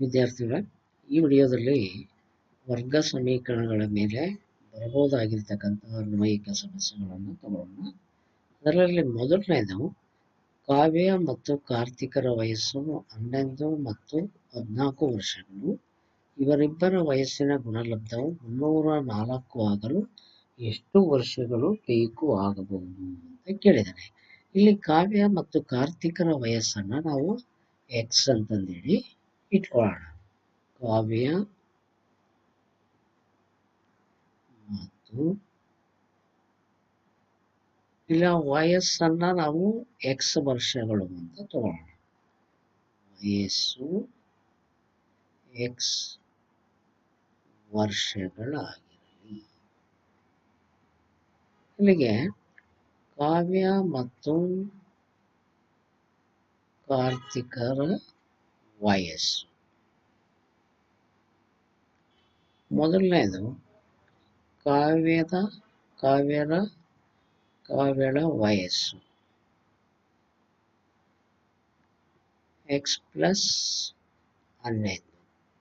ವಿದ್ಯಾರ್ಥಿಗಳೇ, ಈ ವಿಡಿಯೋದಲ್ಲಿ ವರ್ಗ ಸಮೀಕರಣಗಳ ಮೇಲೆ ಬರಬಹುದಾಗಿರ್ತಕ್ಕಂತಹ ಅನ್ವಯಿಕ ಸಮಸ್ಯೆಗಳನ್ನು ತಗೊಳ್ಳೋಣ ಅದರಲ್ಲಿ ಮೊದಲನೇದು, ಕಾವ್ಯ ಮತ್ತು ಕಾರ್ತಿಕರ ವಯಸ್ಸು ಹನ್ನೊಂದು ಮತ್ತು ಹದಿನಾಲ್ಕು ವರ್ಷಗಳು. ಇವರಿಬ್ಬರ ವಯಸ್ಸಿನ ಗುಣಲಬ್ಧವು ಮುನ್ನೂರ ನಾಲ್ಕು ಆಗಲು ಎಷ್ಟು ವರ್ಷಗಳು ಬೇಕು ಆಗಬಹುದು ಅಂತ ಕೇಳಿದ್ದಾರೆ ಇಲ್ಲಿ ಕಾವ್ಯ ಮತ್ತು ಕಾರ್ತಿಕರ ವಯಸ್ಸನ್ನು ನಾವು ಎಕ್ಸ್ ಅಂತಂದೇಳಿ ಇಟ್ಕೊಳ್ಳೋಣ. ಕಾವ್ಯ ಮತ್ತು ಇಲ್ಲ, ವಯಸ್ಸನ್ನ ನಾವು ಎಕ್ಸ್ ವರ್ಷಗಳು ಅಂತ ತಗೊಳ್ಳೋಣ. ವಯಸ್ಸು ಎಕ್ಸ್ ವರ್ಷಗಳಾಗಿರಲಿ. ಇಲ್ಲಿಗೆ ಕಾವ್ಯ ಮತ್ತು ಕಾರ್ತಿಕರ ವಯಸ್ಸು ಮೊದಲನೇದು ಕಾವ್ಯದ ಕಾವ್ಯರ ಕಾವ್ಯಳ ವಯಸ್ಸು ಎಕ್ಸ್ ಪ್ಲಸ್ ಹನ್ನೊಂದು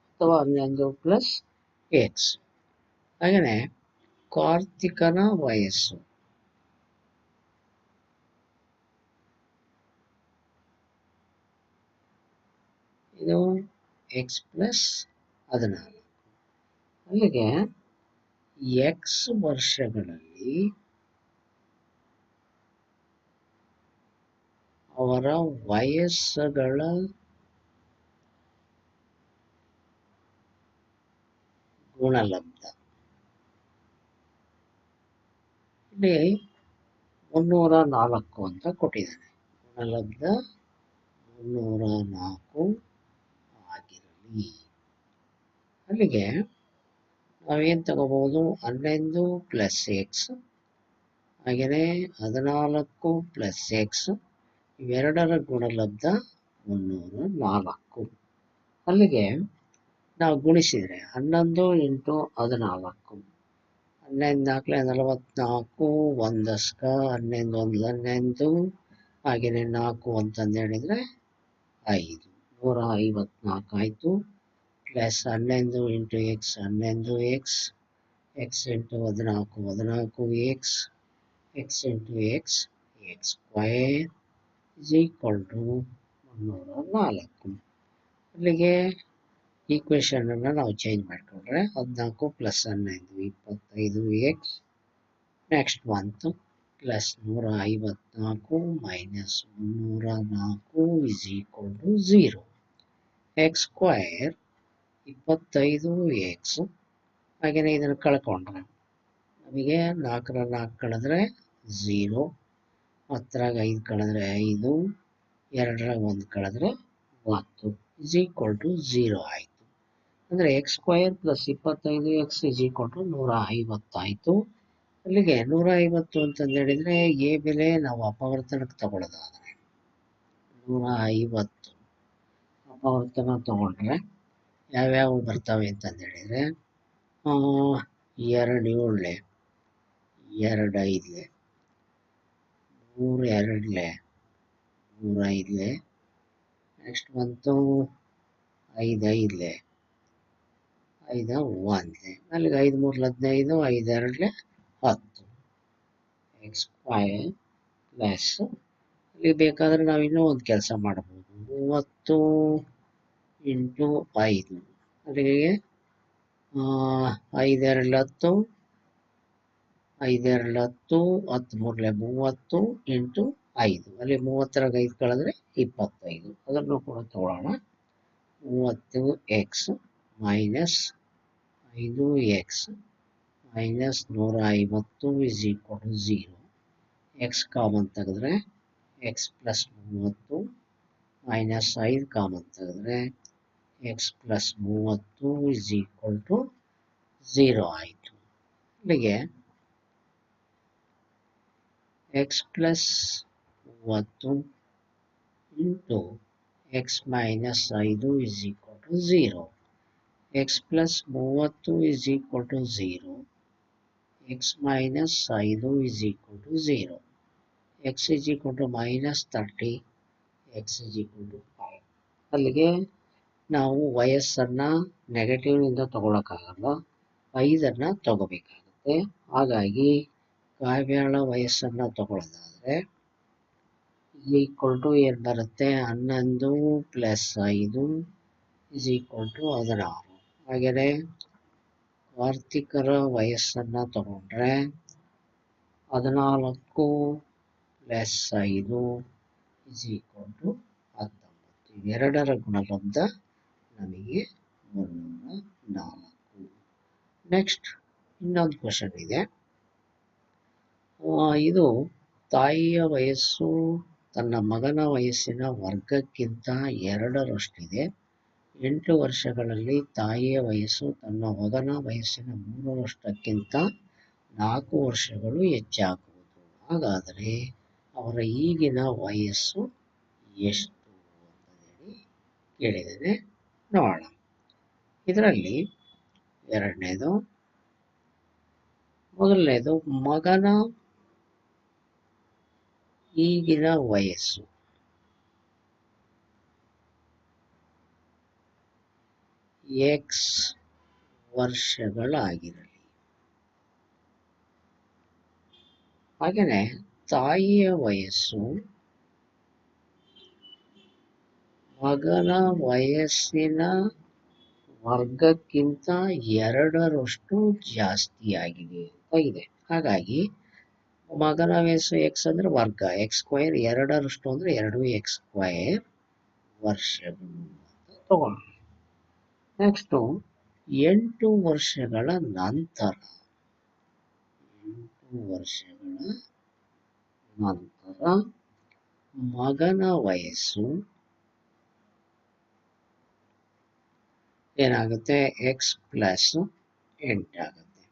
ಅಥವಾ ಹನ್ನೊಂದು ಪ್ಲಸ್ ಎಕ್ಸ್ ಹಾಗೆಯೇ ಕಾರ್ತಿಕನ ವಯಸ್ಸು ಇದು ಎಕ್ಸ್ ಪ್ಲಸ್ ಹದಿನಾಲ್ಕು. ಅಲ್ಲಿಗೆ ಎಕ್ಸ್ ವರ್ಷಗಳಲ್ಲಿ ಅವರ ವಯಸ್ಸುಗಳ ಗುಣಲಬ್ಧ. ಇಲ್ಲಿ ಮುನ್ನೂರ ನಾಲ್ಕು ಅಂತ ಕೊಟ್ಟಿದ್ದಾನೆ. ಗುಣಲಬ್ಧ ಮುನ್ನೂರ ನಾಲ್ಕು. ಅಲ್ಲಿಗೆ ನಾವೇನು ತಗೋಬಹುದು? ಹನ್ನೊಂದು ಪ್ಲಸ್ ಎಕ್ಸ್ ಹಾಗೆಯೇ ಹದಿನಾಲ್ಕು ಪ್ಲಸ್ ಎಕ್ಸ್ ಇವೆರಡರ ಗುಣಲಬ್ಧ ಮುನ್ನೂರ ನಾಲ್ಕು. ಅಲ್ಲಿಗೆ ನಾವು ಗುಣಿಸಿದರೆ ಹನ್ನೊಂದು ಇಂಟು ಹದಿನಾಲ್ಕು. ಹನ್ನೊಂದು ನಾಲ್ಕಲೆ ನಲವತ್ನಾಲ್ಕು ಒಂದಸ್ಕ ಹನ್ನೊಂದು ಒಂದು ಹನ್ನೊಂದು ಹಾಗೆಯೇ ನಾಲ್ಕು ಅಂತಂದು ಹೇಳಿದರೆ ಐದು. ನೂರ ಐವತ್ನಾಲ್ಕು ಆಯಿತು ಪ್ಲಸ್ ಹನ್ನೊಂದು ಇಂಟು ಎಕ್ಸ್, ಹನ್ನೊಂದು ಎಕ್ಸ್ ಎಕ್ಸ್ ಇಂಟು ಹದಿನಾಲ್ಕು ಹದಿನಾಲ್ಕು X X into X X square is equal to ಮುನ್ನೂರ ನಾಲ್ಕು ಅಲ್ಲಿಗೆ ಈಕ್ವೇಷನನ್ನು ನಾವು ಚೇಂಜ್ ಮಾಡಿಕೊಂಡ್ರೆ ಹದಿನಾಲ್ಕು ಪ್ಲಸ್ ಹನ್ನೊಂದು, ಇಪ್ಪತ್ತೈದು ಎಕ್ಸ್ ನೆಕ್ಸ್ಟ್ ಬಂತು ಪ್ಲಸ್ ನೂರ ಐವತ್ನಾಲ್ಕು ಮೈನಸ್ ಮುನ್ನೂರ ನಾಲ್ಕು is equal to zero X square, ಇಪ್ಪತ್ತೈದು ಎಕ್ಸ್ ಹಾಗೆಯೇ ಇದನ್ನು ಕಳ್ಕೊಂಡ್ರೆ ನಮಗೆ ನಾಲ್ಕರ ನಾಲ್ಕು ಕಳೆದ್ರೆ ಝೀರೋ ಹತ್ತರಾಗ ಐದು ಕಳೆದ್ರೆ ಐದು ಎರಡರಾಗ ಒಂದು ಕಳೆದ್ರೆ ಒಂದು ಇಸ್ ಈಕ್ವಲ್ ಟು ಝೀರೋ ಆಯಿತು. ಅಂದರೆ ಎಕ್ಸ್ ಸ್ಕ್ವಯರ್ ಪ್ಲಸ್ ಇಪ್ಪತ್ತೈದು ಎಕ್ಸ್ ಇಸ್ ಈಕ್ವಲ್ ಟು ನೂರ ಐವತ್ತಾಯಿತು ಅಲ್ಲಿಗೆ ನೂರ ಐವತ್ತು ಅಂತಂದು ಹೇಳಿದರೆ ಎ ಬೆಲೆ ನಾವು ಅಪವರ್ತನಕ್ಕೆ ತಗೊಳ್ಳೋದಾದರೆ ನೂರ ಐವತ್ತು ಅಪವರ್ತನ ತಗೊಂಡ್ರೆ ಯಾವ್ಯಾವ ಬರ್ತವೆ ಅಂತಂದು ಹೇಳಿದರೆ ಎರಡು ಏಳಲೆ ಎರಡು ಐದಲೆ, ಮೂರು ಎರಡಲೆ, ಮೂರು ಐದಲೆ ನೆಕ್ಸ್ಟ್ ಬಂತು ಐದು ಐದಲೆ, ಐದ ಒಂದಲೆ ಅಲ್ಲಿಗೆ ಐದು ಮೂರು ಹದಿನೈದು, ಐದು ಎರಡಲೆ ಹತ್ತು. ಎಕ್ಸ್ ಸ್ಕ್ವಯರ್ ಪ್ಲಸ್ ಇಲ್ಲಿ ಬೇಕಾದರೆ ನಾವು ಇನ್ನೂ ಒಂದು ಕೆಲಸ ಮಾಡ್ಬೋದು. ಮೂವತ್ತು ಇಂಟು ಐದು. ಅಲ್ಲಿಗೆ ಐದೆರಡು ಹತ್ತು ಐದೆರಡು ಹತ್ತು ಹತ್ತು ಮೂರಲೆ ಮೂವತ್ತು ಇಂಟು ಐದು. ಅಲ್ಲಿ ಮೂವತ್ತರಾಗ ಐದು ಕಳೆದ್ರೆ ಇಪ್ಪತ್ತೈದು. ಅದನ್ನು ಕೂಡ ತಗೊಳ್ಳೋಣ. ಮೂವತ್ತು ಎಕ್ಸ್ ಮೈನಸ್ ಐದು ಎಕ್ಸ್ ಮೈನಸ್ ನೂರ ಐವತ್ತು is equal to zero X common ತೆಗೆದ್ರೆ ಎಕ್ಸ್ ಪ್ಲಸ್ ಮೂವತ್ತು ಮೈನಸ್ ಐದು ಕಾಮನ್ ತೆಗೆದ್ರೆ ಎಕ್ಸ್ ಪ್ಲಸ್ ಮೂವತ್ತು ಇಸ್ ಈಕ್ವಲ್ ಟು ಝೀರೋ ಆಯಿತು. ಇಲ್ಲಿಗೆ ಎಕ್ಸ್ ಪ್ಲಸ್ ಮೂವತ್ತು ಇಂಟು ಎಕ್ಸ್ ಮೈನಸ್ ಐದು is equal to zero X plus ಮೂವತ್ತು is equal to zero X minus ಐದು is equal to zero X is equal to minus thirty X is equal to five ಅಲ್ಲಿಗೆ ನಾವು ವಯಸ್ಸನ್ನು ನೆಗೆಟಿವ್ನಿಂದ ತಗೊಳಕ್ಕಾಗಲ್ಲ, ಐದನ್ನು ತಗೋಬೇಕಾಗುತ್ತೆ. ಹಾಗಾಗಿ ಕಾವ್ಯಾಳ ವಯಸ್ಸನ್ನು ತಗೊಳ್ಳೋದಾದರೆ equal to ಏನು ಬರುತ್ತೆ? ಹನ್ನೊಂದು ಪ್ಲಸ್ ಐದು ಇಸ್ ಈಕ್ವಲ್ ಟು ಹದಿನಾರು. ಹಾಗೆಯೇ ವಾರ್ತಿಕರ ವಯಸ್ಸನ್ನು ತಗೊಂಡ್ರೆ ಹದಿನಾಲ್ಕು ಪ್ಲಸ್ ಐದು ಇಸ್ ಈಕ್ವಲ್ ಟು ಹತ್ತೊಂಬತ್ತು. ಇವೆರಡರ ಗುಣಲಬ್ಧ ನಮಗೆ ಮುನ್ನೂರ ನಾಲ್ಕು. ನೆಕ್ಸ್ಟ್ ಇನ್ನೊಂದು ಕ್ವಶನ್ ಇದೆ. ಇದು ತಾಯಿಯ ವಯಸ್ಸು ತನ್ನ ಮಗನ ವಯಸ್ಸಿನ ವರ್ಗಕ್ಕಿಂತ ಎರಡರಷ್ಟಿದೆ. ಎಂಟು ವರ್ಷಗಳಲ್ಲಿ ತಾಯಿಯ ವಯಸ್ಸು ತನ್ನ ಮಗನ ವಯಸ್ಸಿನ ಮೂರರಷ್ಟಕ್ಕಿಂತ ನಾಲ್ಕು ವರ್ಷಗಳು ಹೆಚ್ಚಾಗುವುದು. ಹಾಗಾದರೆ ಅವರ ಈಗಿನ ವಯಸ್ಸು ಎಷ್ಟು ಅಂತ ಹೇಳಿ ಕೇಳಿದ್ದೇನೆ. ನೋಡೋಣ. ಇದರಲ್ಲಿ ಎರಡನೇದು ಮೊದಲನೇದು ಮಗನ ಈಗಿನ ವಯಸ್ಸು. ಎಕ್ಸ್ ವರ್ಷಗಳಾಗಿರಲಿ. ಹಾಗೆಯೇ ತಾಯಿಯ ವಯಸ್ಸು ಮಗನ ವಯಸ್ಸಿನ ವರ್ಗಕ್ಕಿಂತ ಎರಡರಷ್ಟು ಜಾಸ್ತಿ ಆಗಿದೆ ಅಂತ ಇದೆ. ಹಾಗಾಗಿ ಮಗನ ವಯಸ್ಸು ಎಕ್ಸ್ ಅಂದ್ರೆ ವರ್ಗ ಎಕ್ಸ್ ಸ್ಕ್ವೈರ್ ಎರಡರಷ್ಟು ಅಂದ್ರೆ ಎರಡು ಎಕ್ಸ್ ಸ್ಕ್ವೈರ್ ವರ್ಷಗಳು ಅಂತ ನೆಕ್ಸ್ಟು ಎಂಟು ವರ್ಷಗಳ ನಂತರ, ಎಂಟು ವರ್ಷಗಳ ನಂತರ ಮಗನ ವಯಸ್ಸು ಏನಾಗುತ್ತೆ? ಎಕ್ಸ್ ಪ್ಲಸ್ ಎಂಟಾಗುತ್ತೆ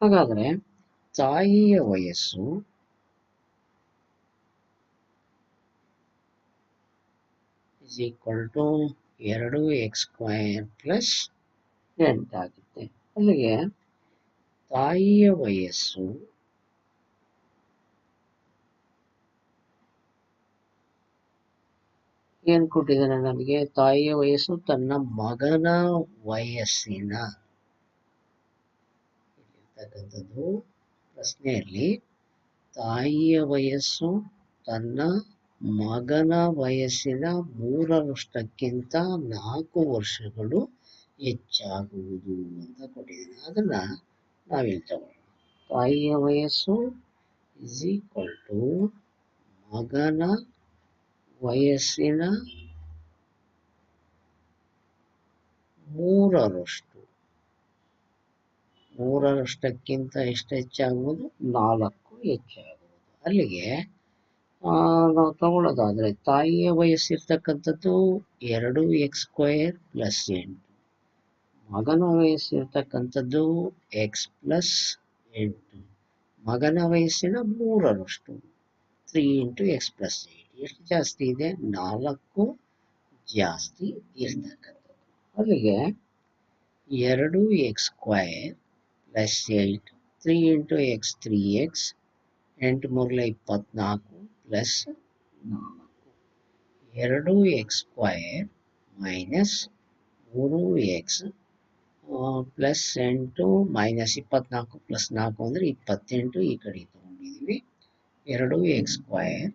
ಹಾಗಾದರೆ ತಾಯಿಯ ವಯಸ್ಸು ಇಸ್ ಈಕ್ವಲ್ ಟು ಎರಡು ಎಕ್ಸ್ ಸ್ಕ್ವೈರ್ ಪ್ಲಸ್ ಎಂಟಾಗುತ್ತೆ ಅಲ್ಲಿಗೆ ತಾಯಿಯ ವಯಸ್ಸು ಏನು ಕೊಟ್ಟಿದ್ದಾನೆ ನಮಗೆ ತಾಯಿಯ ವಯಸ್ಸು ತನ್ನ ಮಗನ ವಯಸ್ಸಿನ. ಇರ್ತಕ್ಕಂಥದ್ದು ಪ್ರಶ್ನೆಯಲ್ಲಿ, ತಾಯಿಯ ವಯಸ್ಸು ತನ್ನ ಮಗನ ವಯಸ್ಸಿನ ಮೂರರಷ್ಟಕ್ಕಿಂತ ನಾಲ್ಕು ವರ್ಷಗಳು ಹೆಚ್ಚಾಗುವುದು ಅಂತ ಕೊಟ್ಟಿದ್ದೀನಿ ಅದನ್ನ ನಾವಿಲ್ಲಿ ತಗೊಳ್ಳೋಣ ತಾಯಿಯ ವಯಸ್ಸು ಇಸ್ ಈಕ್ವಲ್ ಟು ಮಗನ ವಯಸ್ಸಿನ ಮೂರರಷ್ಟು, ಮೂರರಷ್ಟಕ್ಕಿಂತ ಎಷ್ಟು ಹೆಚ್ಚಾಗುವುದು? ನಾಲ್ಕು ಹೆಚ್ಚಾಗುವುದು. ಅಲ್ಲಿಗೆ ನಾವು ತಗೊಳ್ಳೋದಾದರೆ ತಾಯಿಯ ವಯಸ್ಸಿರ್ತಕ್ಕಂಥದ್ದು ಎರಡು ಎಕ್ಸ್ ಸ್ಕ್ವೇರ್ ಪ್ಲಸ್ ಎಂಟು. ಮಗನ ವಯಸ್ಸಿರ್ತಕ್ಕಂಥದ್ದು ಎಕ್ಸ್ ಪ್ಲಸ್ ಎಂಟು. ಮಗನ ವಯಸ್ಸಿನ ಮೂರರಷ್ಟು. Three into X plus eight ಎಷ್ಟು ಜಾಸ್ತಿ ಇದೆ? ನಾಲ್ಕು ಜಾಸ್ತಿ ಇರ್ತಕ್ಕಂಥದ್ದು. ಅಲ್ಲಿಗೆ ಎರಡು X square plus eight three into X, three X, ಎಂಟು ಮೂರಲೆ ಇಪ್ಪತ್ನಾಲ್ಕು ಪ್ಲಸ್ ನಾಲ್ಕು. ಎರಡು ಎಕ್ಸ್ ಸ್ಕ್ವೈರ್ ಮೈನಸ್ ಮೂರು ಎಕ್ಸ್ ಪ್ಲಸ್ ಎಂಟು ಮೈನಸ್ ಇಪ್ಪತ್ನಾಲ್ಕು ಪ್ಲಸ್ ನಾಲ್ಕು ಅಂದರೆ ಇಪ್ಪತ್ತೆಂಟು ಈ ಕಡೆ ತೊಗೊಂಡಿದ್ದೀವಿ. ಎರಡು X square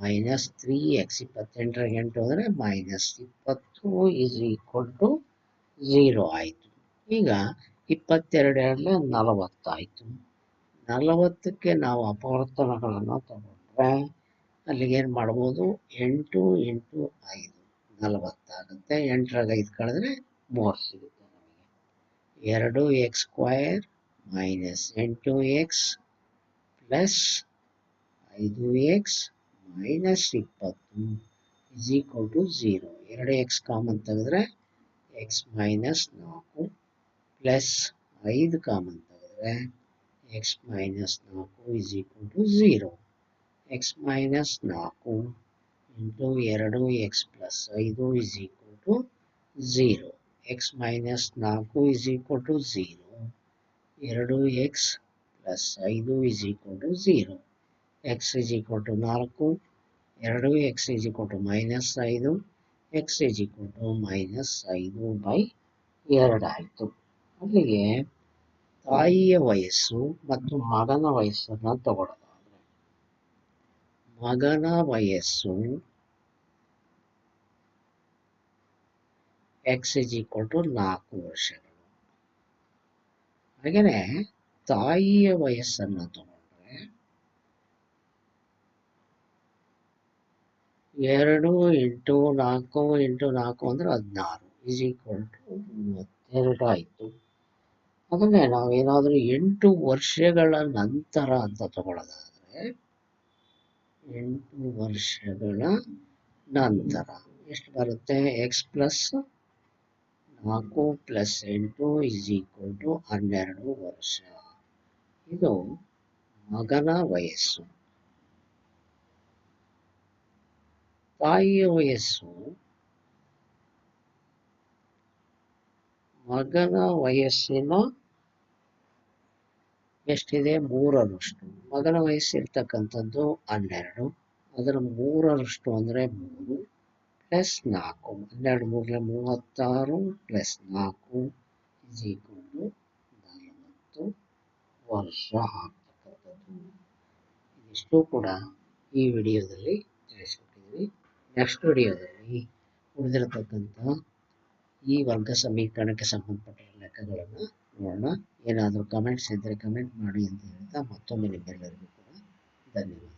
minus three X ಇಪ್ಪತ್ತೆಂಟರ ಎಂಟು ಅಂದರೆ ಮೈನಸ್ ಇಪ್ಪತ್ತು ಈಸ್ ಈಕ್ವಲ್ ಟು ಝೀರೋ ಆಯಿತು. ಈಗ ಇಪ್ಪತ್ತೆರಡರಲ್ಲಿ ನಲವತ್ತಾಯಿತು ನಲವತ್ತಕ್ಕೆ ನಾವು ಅಪವರ್ತನಗಳನ್ನು ತಗೊಂಡ್ರೆ ಅಲ್ಲಿಗೆ ಏನು ಮಾಡ್ಬೋದು? ಎಂಟು ಎಂಟು ಐದು. ನಲವತ್ತಾಗುತ್ತೆ ಎಂಟರಾಗ ಐದು ಕಳೆದ್ರೆ ಮೂರು ಸಿಗುತ್ತೆ ನಮಗೆ. ಎರಡು ಎಕ್ಸ್ ಸ್ಕ್ವಯರ್ ಮೈನಸ್ ಎಂಟು ಎಕ್ಸ್ ಪ್ಲಸ್ ಐದು ಎಕ್ಸ್ ಮೈನಸ್ ಇಪ್ಪತ್ತು ಇಸ್ ಈಕ್ವಲ್ ಟು ಝೀರೋ ಎರಡು ಎಕ್ಸ್ ಕಾಮನ್ ತೆಗೆದ್ರೆ ಎಕ್ಸ್ ಮೈನಸ್ ನಾಲ್ಕು ಪ್ಲಸ್ ಐದು ಕಾಮನ್ ತೆಗೆದ್ರೆ ಎಕ್ಸ್ ಮೈನಸ್ ನಾಲ್ಕು is equal to zero X minus ನಾಲ್ಕು ಇಂಟು ಎರಡು ಎಕ್ಸ್ ಪ್ಲಸ್ ಐದು is equal to zero X minus ನಾಲ್ಕು ಇಸ್ ಈಕ್ವಲ್ ಟು ಝೀರೋ ಎರಡು ಎಕ್ಸ್ ಪ್ಲಸ್ ಐದು is equal to zero X is ಕೊಟ್ಟು ನಾಲ್ಕು, ಎರಡು ಎಕ್ಸ್ ಇಸ್ ಕೊಟ್ಟು ಮೈನಸ್ ಐದು ಎಕ್ಸ್ ಇಸ್ ಕೊಟ್ಟು ಮೈನಸ್ ಐದು ಬೈ ಎರಡಾಯಿತು ಅಲ್ಲಿಗೆ ತಾಯಿಯ ವಯಸ್ಸು ಮತ್ತು ಮಗನ ವಯಸ್ಸನ್ನು ತಗೊಳ್ಳೋದಾದ್ರೆ, ಮಗನ ವಯಸ್ಸು ಎಕ್ಸ್ ಜಿ ಈಕ್ವಲ್ ಟು ನಾಲ್ಕು ವರ್ಷಗಳು. ಹಾಗೆಯೇ ತಾಯಿಯ ವಯಸ್ಸನ್ನು ತಗೊಂಡ್ರೆ ಎರಡು ಎಂಟು ನಾಲ್ಕು ಎಂಟು ನಾಲ್ಕು ಅಂದರೆ ಹದಿನಾರು. ಈಸ್ ಈಕ್ವಲ್ ಟು ಮೂವತ್ತೆರಡು ಆಯಿತು. ಅದನ್ನೇ ನಾವೇನಾದರೂ ಎಂಟು ವರ್ಷಗಳ ನಂತರ ಅಂತ ತಗೊಳ್ಳೋದಾದರೆ, ಎಂಟು ವರ್ಷಗಳ ನಂತರ ಎಷ್ಟು ಬರುತ್ತೆ? ಎಕ್ಸ್ ಪ್ಲಸ್ ನಾಲ್ಕು ಪ್ಲಸ್ ಎಂಟು ಈಸ್ ಈಕ್ವಲ್ ಟು ಹನ್ನೆರಡು ವರ್ಷ. ಇದು ಮಗನ ವಯಸ್ಸು. ತಾಯಿಯ ವಯಸ್ಸು ಮಗನ ವಯಸ್ಸಿನ ಎಷ್ಟಿದೆ? ಮೂರರಷ್ಟು. ಮಗನ ವಯಸ್ಸಿರ್ತಕ್ಕಂಥದ್ದು ಹನ್ನೆರಡು. ಅದರ ಮೂರರಷ್ಟು ಅಂದರೆ ಮೂರು ಪ್ಲಸ್ ನಾಲ್ಕು. ಹನ್ನೆರಡು ಮೂರಲೆ ಮೂವತ್ತಾರು ಪ್ಲಸ್ ನಾಲ್ಕು ಈಕ್ವಲ್ ನಲವತ್ತು ವರ್ಷ ಆಗ್ತಕ್ಕಂಥದ್ದು. ಇಷ್ಟು ಕೂಡ ಈ ವಿಡಿಯೋದಲ್ಲಿ ನೆಕ್ಸ್ಟ್ ವಿಡಿಯೋದಲ್ಲಿ ಉಳಿದಿರತಕ್ಕಂಥ ಈ ವರ್ಗ ಸಮೀಕರಣಕ್ಕೆ ಸಂಬಂಧಪಟ್ಟ ಲೆಕ್ಕಗಳನ್ನು ನೋಡೋಣ. ಏನಾದರೂ ಕಮೆಂಟ್ಸ್ ಇದ್ದರೆ ಕಮೆಂಟ್ ಮಾಡಿ ಅಂತ ಹೇಳ್ತಾ ಮತ್ತೊಮ್ಮೆ ನಿಮ್ಮೆಲ್ಲರಿಗೂ ಕೂಡ ಧನ್ಯವಾದ